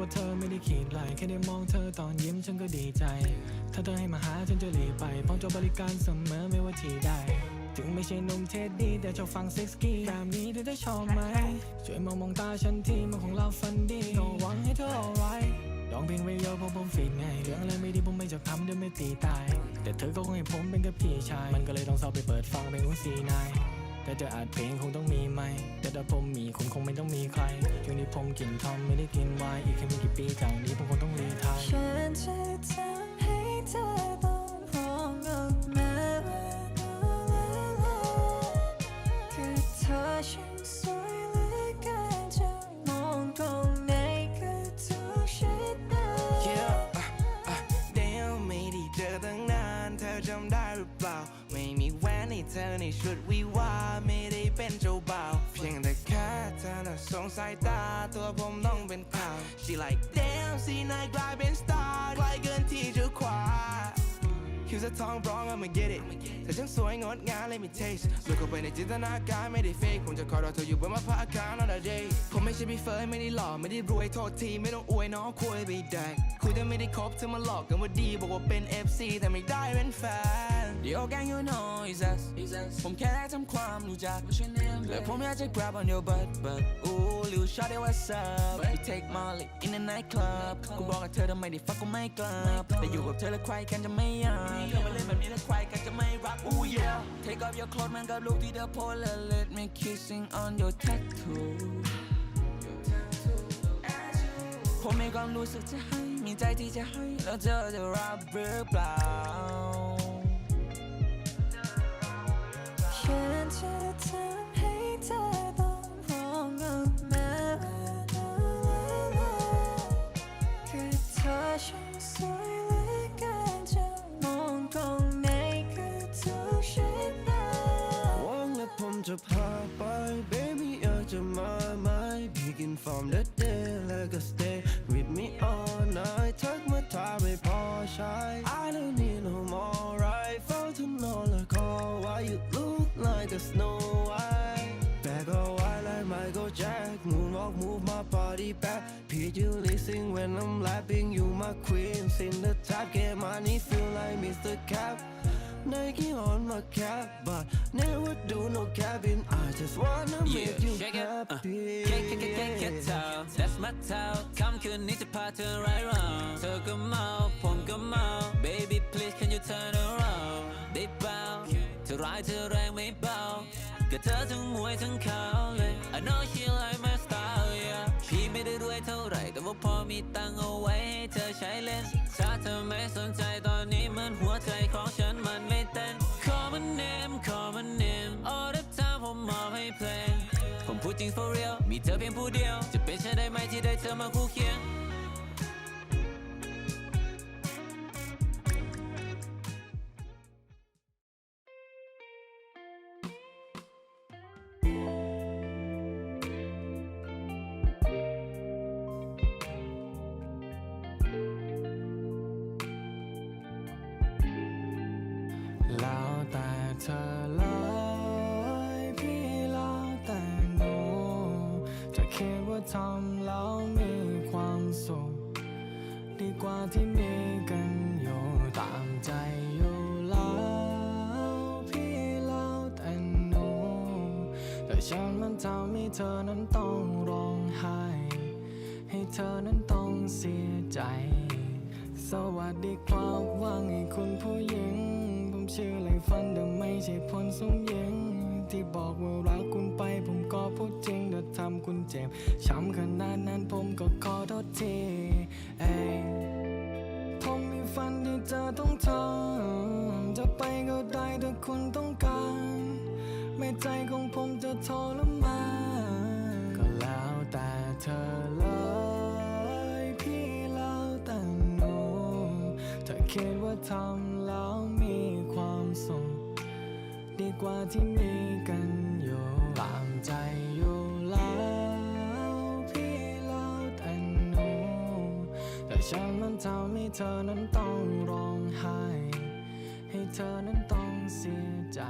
ว่าเธอไม่ได้ขีดไหลแค่ได้มองเธอตอนยิ้มฉันก็ดีใจ ถ้าเธอให้มาหาฉันจะรีบไปพร้อมจะบริการเสมอไม่ว่าที่ใดถึงไม่ใช่นุ่มเท็ดดี้แต่ชอบฟังเซ็กซ์กี้แบบนี้เธอจะชอบไหม ช่วยมองมองตาฉันทีมันของเราฟันดีก็หวังให้เธอ alright ร้องเพลงไว้เยอะเพราะผมฟีดไงเรื่องอะไรไม่ดีผมไม่จะทำเดี๋ยวไม่ตีตาย แต่เธอก็คงให้ผมเป็นกับพี่ชาย มันก็เลยต้องเศร้าไปเปิดฟังเพลงของซีนาย แต่จะอัดเพลงคงต้องมีไหม แต่ถ้าผมมีคุณคงไม่ต้องมีใครช่วงนี้ผมกินทอมไม่ได้กินไวน์อีกแค่ไม่กี่ปีจากนี้ผมคงต้องรีทายฉันจะทำให้เธอต้องร้องออกมาว่าลาลาคือเธอช่างสวยเหลือเกินจะมองตรงไหนก็ทุกชิ้นหน้า Yeah, อะอะ Damn ไม่ได้เจอตั้งนาน เธอจำได้หรือเปล่า ไม่มีแว ให้เธอในชุดวิวาไม่ได้เป็นเจ้าบ่าวเพียงแต่แค่เธอน่ะสงสายตาตัวผมต้องเป็นข่าว She like damn สีนายกลายเป็นสตาร์ไกลเกินที่จะคว้าคิวจะท้องร้อง I'ma get it เธอช่างสวยงดงาม let me taste ลุกเข้าไปในจินตนาการไม่ได้ fake ผมจะคอยรอเธออยู่บนมาพาอากาศ on a day ผมไม่ใช่พี่เฟิร์นไม่ได้หล่อไม่ได้รวยโทษทีไม่ต้องอวยน้องคุยไปได้คุยแต่ไม่ได้คบเธอมาหลอกกันว่าดีบอกว่าเป็น FC แต่ไม่ได้เป็นแฟน เดี๋ยวแกง you know is us ผมแค่ได้ทำความรู้จักและผมอยากจะ grab on your butt but ooh little shawty what's up we take Molly in the night club กูบอกกับเธอทำไมได้ fuck กูไม่กลับแต่อยู่กับเธอแล้วใครกันจะไม่อยากเธอมาเล่นแบบนี้แล้วใครกันจะไม่รัก ooh yeah take off your clothes มันกับลูกที่เธอโพสและ let me kissing on your tattoo ผมมีความรู้สึกจะให้มีใจที่จะให้แล้วเธอจะรับหรือเปล่า ฉันจะทำให้เธอต้องร้องออกมาว่าลาลาลาคือเธอช่างสวยเหลือเกินจะมองตรงไหนก็ทุกชิ้นหวังและผมจะพาไป baby อยากจะมาไหม begin from the day แล้วก็ stay with me all night ทักมาถามไม่พอใช้ a snow white back or white like Michael Jack moonwalk move my body back Pete you listen when I'm rapping you my queen in the top get money feel like Mr. Cap Nike on my cap, but never do no cabin. I just wanna Yeah, make you shake it. Uh, happy. แค่แค่แค่แค่แค่เท่า That's my เท่าคำคืนนี้จะพาเธอ right round เธอก็เมาผมก็เมา ก็เธอทั้งมวยทั้งเขาเลย I know she like my style yeah พี่ไม่ได้รวยเท่าไหร่ แต่ว่าพอมีตังเอาไว้ให้เธอใช้เล่น ถ้าเธอไม่สนใจตอนนี้เหมือนหัวใจของฉันมันไม่เต้น Call my name call my name all the time ผมมอบให้เพลง ผมพูดจริง for real มีเธอเพียงผู้เดียว จะเป็นฉันได้ไหมที่ได้เธอมาคู่เคียง คิดว่าทำแล้วมีความสุข ดีกว่าที่มีกันอยู่ตามใจอยู่แล้วพี่แล้วแต่หนูแต่ฉันมันทำให้เธอนั้นต้องร้องไห้ ให้เธอนั้นต้องเสียใจ สวัสดีครับว่างไงคุณผู้หญิง ผมชื่อไรฟันแต่ไม่ใช่พลสมหญิง ที่บอกว่ารักคุณไป ผมก็พูดจริงแต่ทำคุณเจ็บ ช้ำขนาดนั้นผมก็ขอโทษทีเอ้ยผมมีฟันที่เธอต้องทำจะไปก็ได้ถ้าคุณต้องการ ไม่ใจของผมจะทรมานก็แล้วแต่เธอเลยพี่แล้วแต่หนูถ้าคิดว่าทำ ดีกว่าที่มีกันอยู่ตามใจอยู่แล้วพี่แล้วแต่หนูแต่ฉันมันทำให้เธอนั้นต้องร้องไห้ ให้เธอนั้นต้องเสียใจ